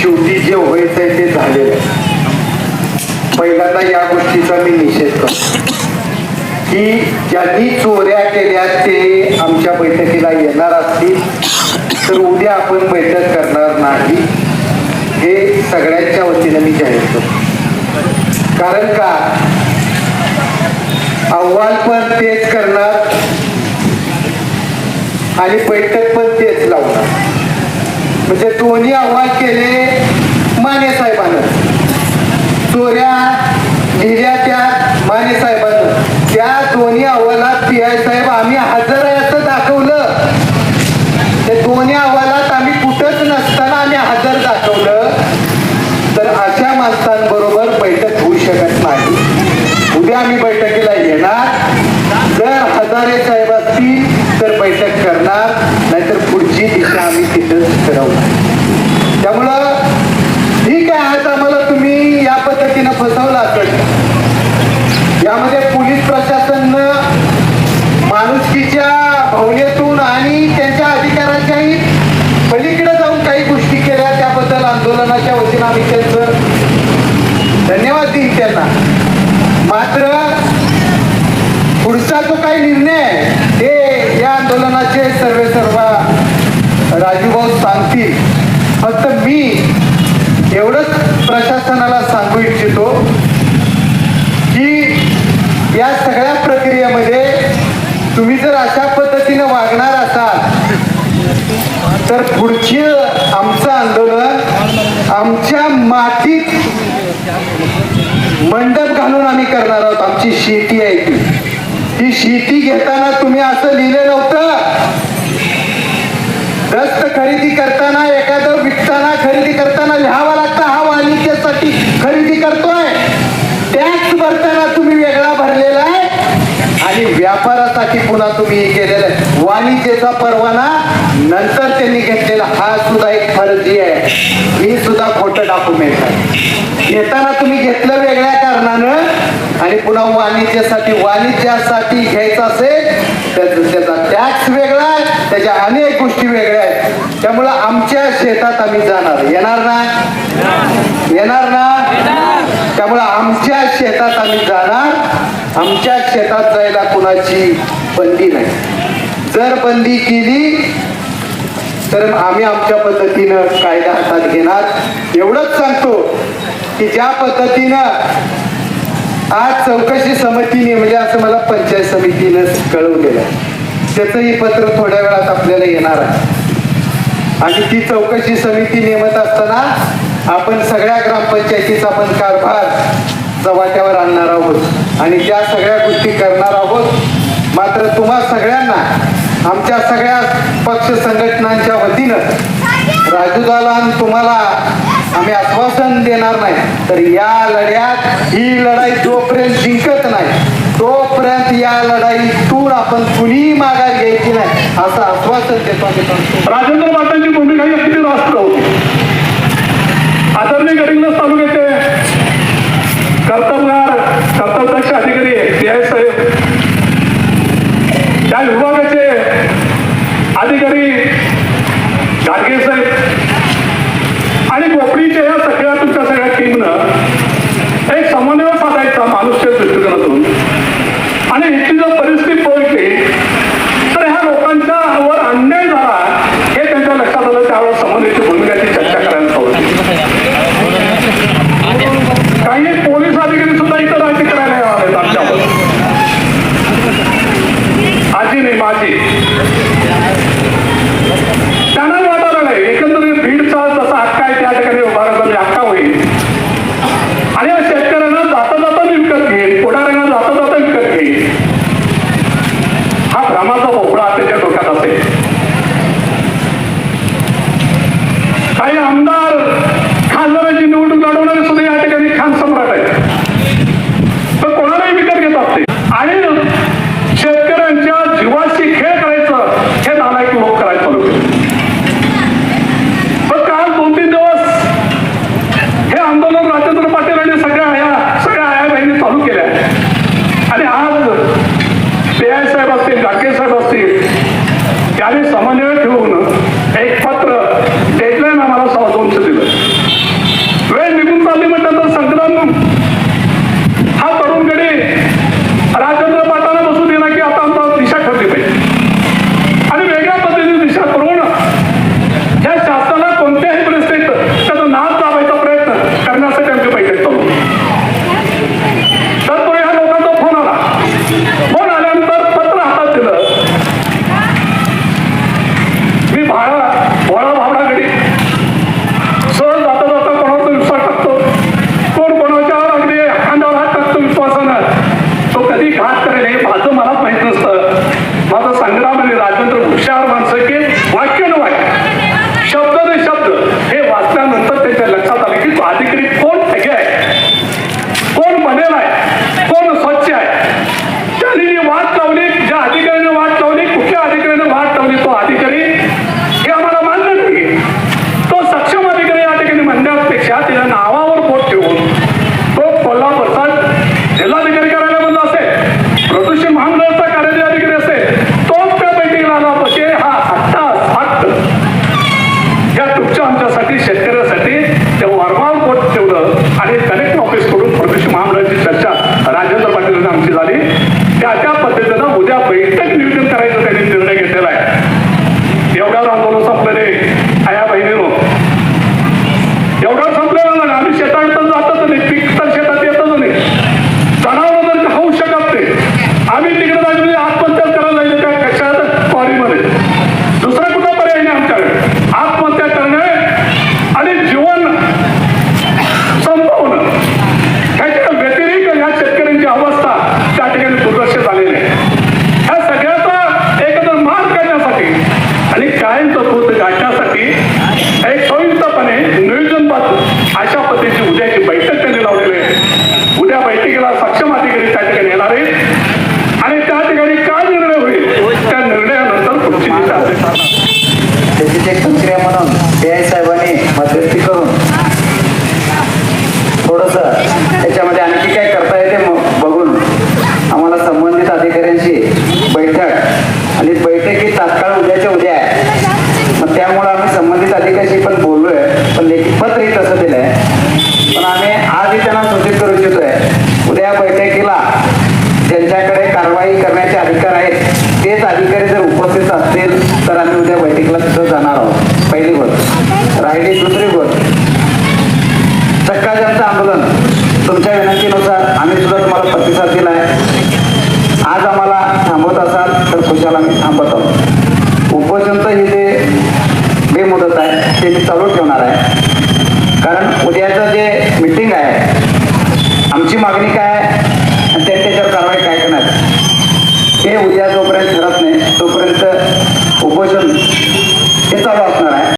शेवटी जे व्हायचं आहे ते झालेलं आहे. पहिल्यांदा या गोष्टीचा मी निषेध करतो. की ज्यांनी चोऱ्या केल्या ते आमच्या बैठकीला येणार असतील तर उद्या आपण बैठक करणार नाही. हे सगळ्यांच्या वतीनं मी जाहीर करतो. कारण का? अहवाल पण तेच करणार आणि बैठक पण तेच लावणार. म्हणजे दोन्ही आवाज केले माने साहेबांना चोऱ्या लिहिल्या त्या माने साहेबांना त्या दोन्ही अहवालात पी आय साहेब आम्ही हजर आहे असं दाखवलं ते दोन्ही अहवालात आम्ही कुठंच नसताना आम्ही हजर दाखवलं तर अशा माणसांबरोबर बैठक होऊ शकत नाही उद्या आम्ही बैठकीला येणार जर हजारे साहेब असतील तर बैठक करणार नाहीतर पुढची दिशा आम्ही तिथं ठरवणार त्यामुळं ठीक आहे आज आम्हाला तुम्ही या पद्धतीनं फसवलं असेल यामध्ये पोलीस प्रशासननं माणुसकीच्या भावनेतून आणि त्यांच्या अधिकाराच्याही पलीकडे जाऊन काही गोष्टी केल्या त्याबद्दल आंदोलनाच्या वतीनं आम्ही त्यांचं देतील त्यांना. मात्र पुढचा जो काही निर्णय हे या आंदोलनाचे सर्वे सर्व राजूभाऊ सांगतील. फक्त मी एवढंच प्रशासनाला सांगू इच्छितो की या सगळ्या प्रक्रियेमध्ये तुम्ही जर अशा पद्धतीने वागणार असाल तर पुढचे आमचं आंदोलन आमच्या मातीत मंडप घालून आम्ही करणार आहोत. आमची शेती आहे ती. ती शेती घेताना तुम्ही असं लिहिलं नव्हतं. दस्त खरेदी करताना एखादं विकताना खरेदी करताना लिहावा लागतं हा वाणिज्यासाठी खरेदी करतोय टॅक्स भरताना तुम्ही वेगळा भरलेला आहे आणि व्यापारासाठी पुन्हा तुम्ही हे केलेलं आहे. वाणिज्याचा परवाना नंतर त्यांनी घेतलेला. हा सुद्धा एक फर्जी आहे. ही सुद्धा खोटं डॉक्युमेंट आहे. घेताना तुम्ही घेतलं वेगळ्या कारणानं आणि पुन्हा वाणिज्यासाठी वाणिज्यासाठी घ्यायचं असेल तर त्याचा टॅक्स वेगळा आहे. त्याच्या अनेक गोष्टी वेगळ्या आहेत. त्यामुळं आमच्या शेतात आम्ही जाणार. येणार ना? येणार ना? त्यामुळं आमच्या शेतात आम्ही जाणार. आमच्या शेतात जायला कुणाची बंदी नाही. जर बंदी केली तर आम्ही आमच्या पद्धतीनं कायदा हातात घेणार. एवढंच सांगतो की ज्या पद्धतीनं आज चौकशी समितीने म्हणजे असं मला पंचायत समितीनं कळवलेलं आहे त्याचंही पत्र थोड्या वेळात आपल्याला येणार आहे. आणि ती चौकशी समिती नेमत असताना आपण सगळ्या ग्रामपंचायतीचा पण कारभार चव्हाट्यावर आणणार आहोत. आणि त्या सगळ्या गोष्टी करणार आहोत मात्र तुम्हा सगळ्यांना आमच्या सगळ्या पक्ष संघटनांच्या वतीनं राजूदाला तुम्हाला आम्ही आश्वासन देणार नाही. तर या लढ्यात ही लढाई जोपर्यंत जिंकत नाही तोपर्यंत या लढाईतून आपण कुणीही माघार घ्यायची नाही असं आश्वासन देतो राजेंद्र मातांची भूमिका त्या विभागाचे मी माझी people करत आहे ते चालू ठेवणार आहे. कारण उद्याचं जे मिटिंग आहे आमची मागणी काय आणि त्यांच्यावर कारवाई काय करणार? ते उद्या जोपर्यंत ठरत नाही तोपर्यंत उपोषण हे चालू असणार आहे.